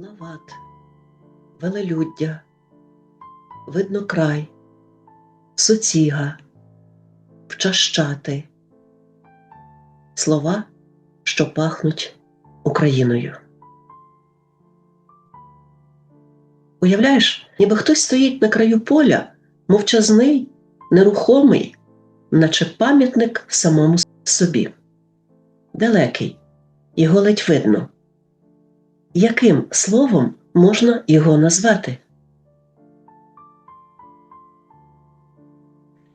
Лават, велелюддя, виднокрай, соціга, вчащати. Слова, що пахнуть Україною. Уявляєш, ніби хтось стоїть на краю поля, мовчазний, нерухомий, наче пам'ятник самому собі. Далекий, його ледь видно. Яким словом можна його назвати?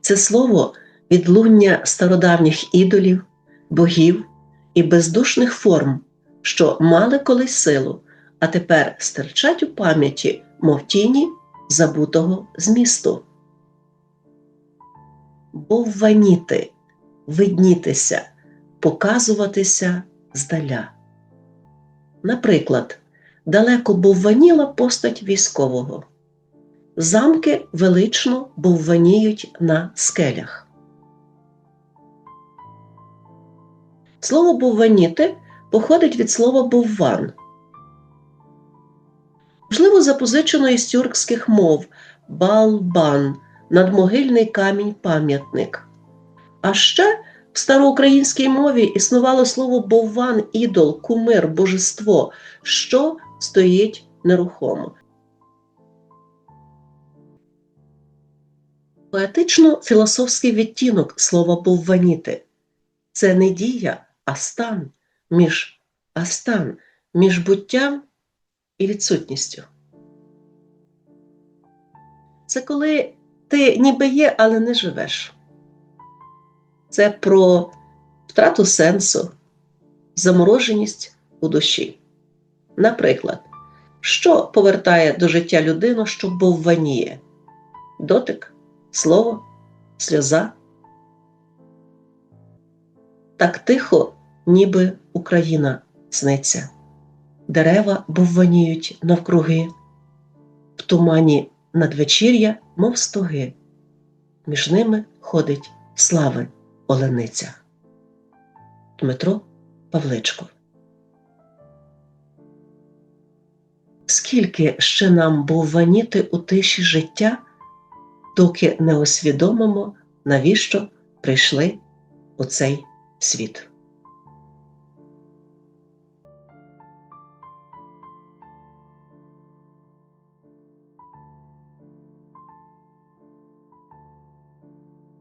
Це слово відлуння стародавніх ідолів, богів і бездушних форм, що мали колись силу, а тепер стирчать у пам'яті, мов тіні забутого змісту. Бовваніти, виднітися, показуватися здаля. Наприклад, далеко бовваніла постать військового. Замки велично бовваніють на скелях. Слово бовваніти походить від слова бовван. Можливо, запозичено із тюркських мов балбан, надмогильний камінь пам'ятник. А ще в староукраїнській мові існувало слово бовван, ідол, кумир, божество, що стоїть нерухомо. Поетично-філософський відтінок слова бовваніти це не дія, а стан між, а стан між буттям і відсутністю. Це коли ти ніби є, але не живеш. Це про втрату сенсу, замороженість у душі. Наприклад, що повертає до життя людину, що бовваніє? Дотик, слово, сльоза. Так тихо, ніби Україна сниться. Дерева бовваніють навкруги, в тумані надвечір'я, мов стоги. Між ними ходить слави Олениця. Дмитро Павличко. Скільки ще нам бовваніти у тиші життя, доки не усвідомимо, навіщо прийшли у цей світ?